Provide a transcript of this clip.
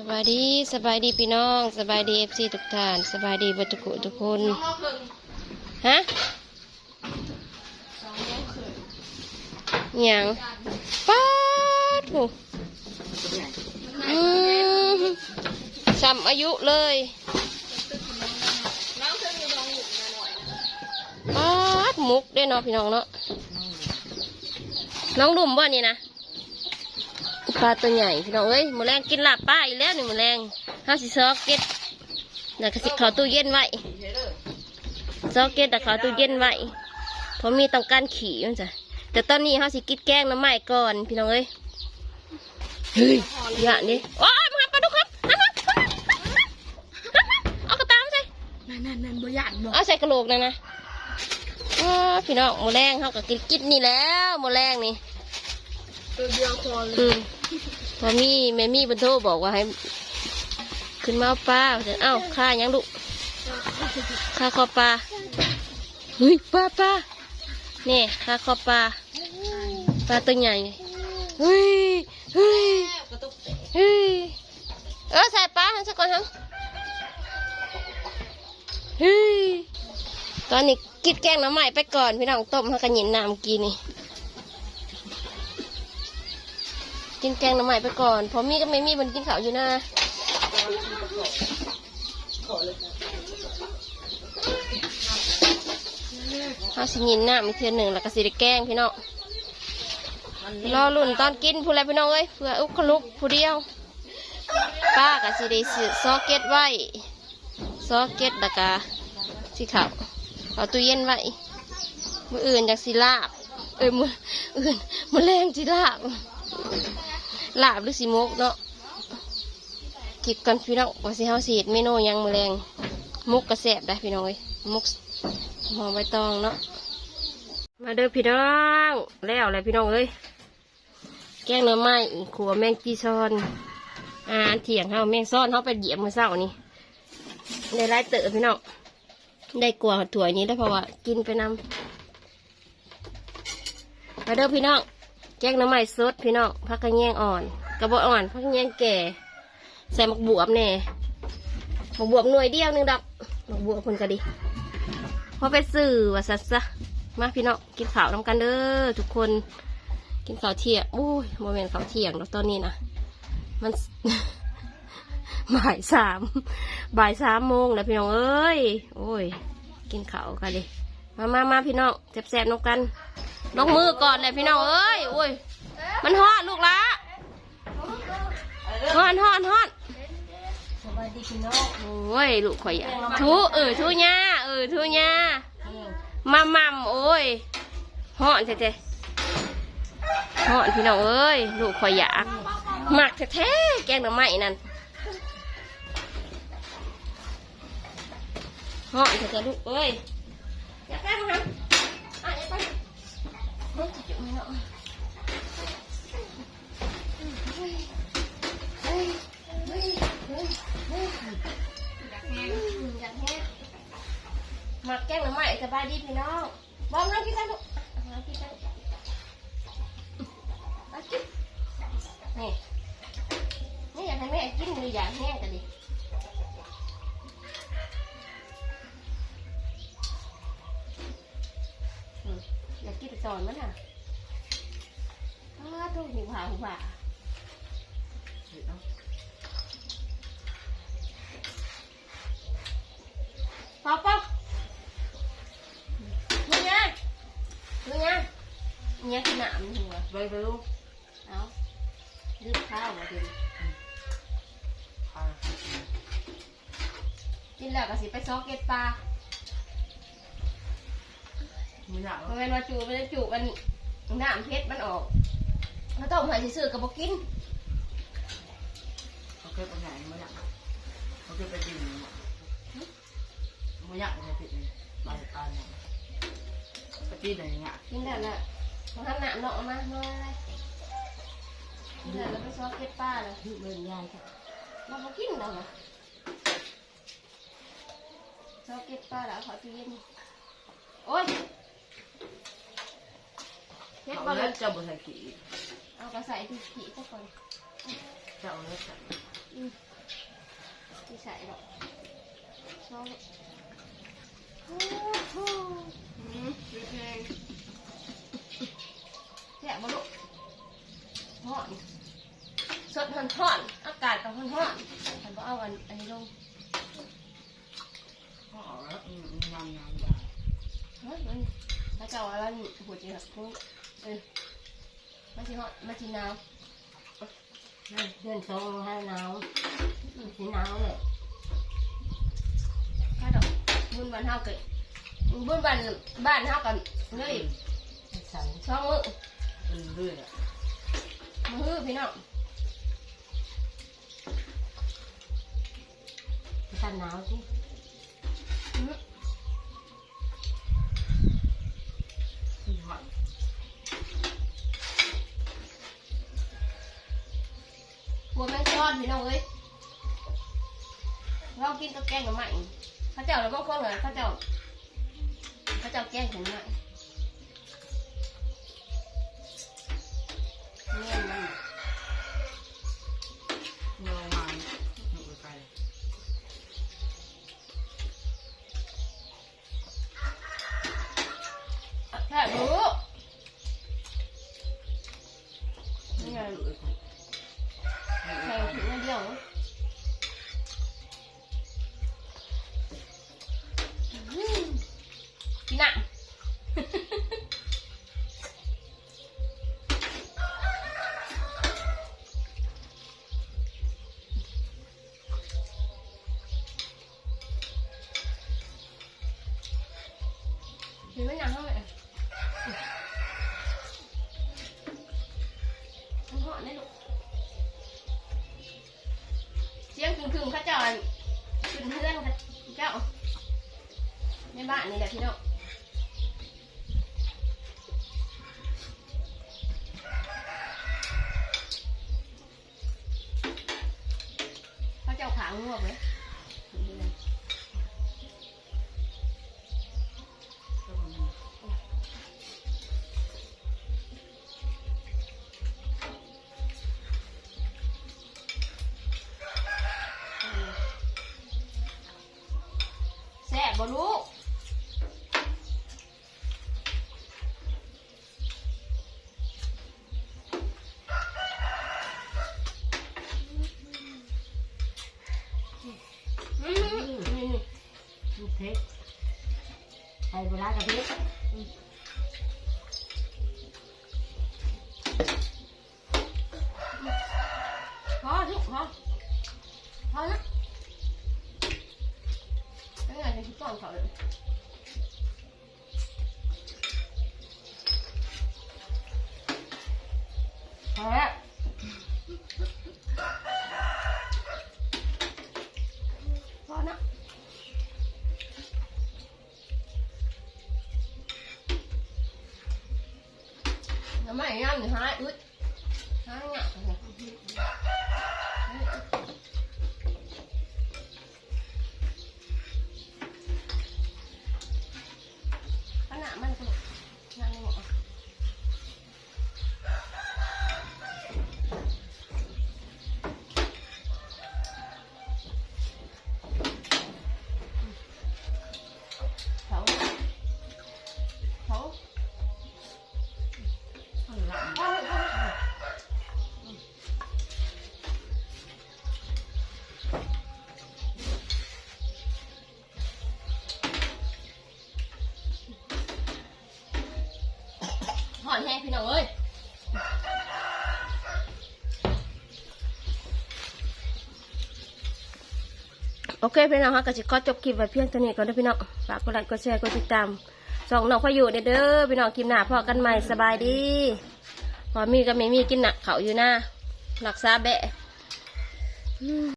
สบายดีสบายดีพี่น้องสบายดีเอฟซีทุกท่านสบายดีบัตุกุทุกคนฮะอหย่างป้าดโหอืมซ้ำอายุเลยป้าดมุกได้เนาะพี่น้องเนาะน้องดุมบ่นี่นะ ปลาตัวใหญ่พี่น้องเอ้ยหมูแรงกินลาบป้าอีกแล้วนี่หมูแรงห้าสิซอกเก็ตเดี๋ยวก็สิเขาตู้เย็นไว้ซอกเก็ตแต่เขาตู้เย็นไว้เพราะมีต้องการขี่มันจ้ะแต่ตอนนี้เขาสิกิดแกงน้ำใหม่ก่อนพี่น้องเอ้ยเฮ้ยอย่านี่โอ้ยมาปลาดุกครับมามามามาเอากระตามใส่นั่นนั่นนั่นบ่ยานบ่เอาใส่กระโหลกนะนะอ้าพี่น้องหมูแรงเขาก็กินกินนี่แล้วหมูแรงนี่ ตัวเดียวพอเลยอืมพอมีแม่มี่บรรโทรบอกว่าให้ ขึ้นมาเอาปลาเอ้าข้ายังลูกข้าคอปลาเฮ้ยปลาปลาเนี่ยข้าคอปลาปลาตัวใหญ่เฮ้ยเฮ้ยเฮ้ยเออใส่ปลาให้สักก่อนฮะเฮ้ยตอนนี้กิดแกงน้ำใหม่ไปก่อนพี่น้องต้มให้กันหยินน้ำกินนี่ กินแกงหน่อไม้ไปก่อนเพอมีก็ไม่มีมันกินข้าวอยู่นะเอาสิยินน้ำอีกเทือหนึ่งแล้วก็สิได้แกงพี่น้องรอลุ่นตอนกินผู้ไรพี่น้องเอ้ยเพื่ออุกขลุกผู้เดียว ป้าก็สิได้ซื้อซอกเก็ตไว้ซอกเก็ตแล้วก็สิเขาวเอาตู้เย็นไว้มืออื่นจากสิลาบ เอ้ยมืออื่นมือแรงสิลาบ ลาบหรือสีมกเนาะคิดกันพี่น้องว่าสิเฮาสีดเมนูหยังมือแรงมุกกระแสบได้พี่น้องเอ้ยมุกหอมใบตองเนาะมาเด้อพี่น้องแล้วอะไรพี่น้องเอ้ยแกงหน่อไม้ขัวแมงจีซอนอาเถียงเฮาแมงซ่อนเฮาไปเหยียบมือเศร้านี่ได้ไล่เตอพี่น้องได้กลัวถั่วยนี้ได้เพราะว่ากินไปนำมาเด้อพี่น้อง แกงน้ำไม้สดพี่น้องผักกระเนียงอ่อน กระบอกอ่อนผักกระเนียงแก่ ใส่หมักบวบแน่หมักบวบหน่วยเดียวหนึงดอกหมักบวบคนก็ดีพอไปซื้อว่าสัสซะมาพี่น้องกินข้าวน้ำกันเด้อทุกคน กินข้าวเที่ยงโอ้ยโมเมนต์ข้าวเที่ยงดอกตอนนี้นะมันบ่ายสามบ่ายสามโมงแล้วพี่น้องเอ้ย โอ้ย กินข้าวกันดิมามามาพี่น้องแซ่บๆน้ำกัน ลงมือก่อนเลยพี่น้องเอ้ยโอ้ย มันฮอดลูกละฮอดฮอดฮอดสบายดีพี่น้องโอ้ยลูกข่อยอะทูเออทูญ่าเออทูญ่ามามัมโอ้ยฮอดแท้ๆฮอดพี่น้องเอ้ยลูกข่อยอยากหมักแท้ๆแกงหน่อไม้นั่นฮอดแท้ๆลูกเอ้ยอย่าแป้งนะอะอย่าแป้ง เฮ้ยจุ๊บไม่เนาะมาแกล้งหน่อไม้สบายดีพี่น้องบอมน้องกินกันลูกน้องกินกันเอากินนี่นี่อยากให้แม่กินหรืออยากแห้งกันดิอืม อยากกินตอนมันอะอ้าวทุกหูผ่าหูผ่าเปล่าเปล่ามึงไงมึงไงเนี่ยขนาดมึงหัวไปไปลูกเอาลืมข้าวมากินกินแล้วก็สิไปซอกเก็ตปลา มือหนาวเพราะงั้นว่าจูมันจะจูมันน้ำเพชรมันออกถ้าต้มใหายซื่อๆก็บอกกินเขาเคยไปไหนมือหนาวเขาเคยไปดื่มมือหนาวมือผิดเลยมาจากการเนี่ยไปตีไหนเนี่ยกินแล้วน่ะมาทำน้ำเนาะเอามาเมื่อไรกินแล้วแล้วไปซอกเก็ตปลาเลยเบิ่งยายค่ะเราบอกกินแล้วนะซอกเก็ตปลาแล้วเขาตู้เย็นโอ้ย เพชรเขาบอลเลิกจะบ่ใส่ขี้เอากระใส่ที่ผีสักคนจะเอาเลิกใส่อืมใส่หรอกชอบโอ้โหอืมเพลงแซ่บบ่ลูกฮ้อนสดมันฮ้อนอากาศก็ฮ้อนฮ้อนฉันบ่เอาอันอันนี้ลงพ่อแล้วอืมงามงามอย่างเฮ้ยมันถ้าเจ้าว่ามันหัวใจหักพุ่ง เออมันสิฮ้อนมันสิหนาวเพื่อนโตให้หนาวสีหนาวเลยถ้าดอกบุญบ้านเฮาเกิดบุญบ้านบ้านเฮากันเลยสันช่องมือเป็นเรื่อยอะมือพี่น้องสันหนาวที่ บัวแมงซ้อนพี่น้องเอ้ยเรากินกับแกงกับ Thì mới nằm không mẹ? Không họ đấy luôn. Chiếng thường thường khách trời Thường hương khách chậu Mấy bạn này đẹp thế đâu Khách chậu khá ngược đấy แซ่บบ่รู้อืมนี่ ลู กเพชรใส่เวลากับเพชรพอทุกพอ แพ้พอนะน้ำไม่ย่ำหนึ่งห้าอึดหาหงะข โอเคพี่น้องคะก็จะขอจบคลิปไว้เพียงเท่านี้ก่อนนะพี่น้องฝากกดไลค์กดแชร์กดติดตามส่องน้องพออยู่เด้อพี่น้องคลิปหน้าพอกันใหม่สบายดีพอมีก็ไม่มีกินหนักเขาอยู่นะรักษาแบะ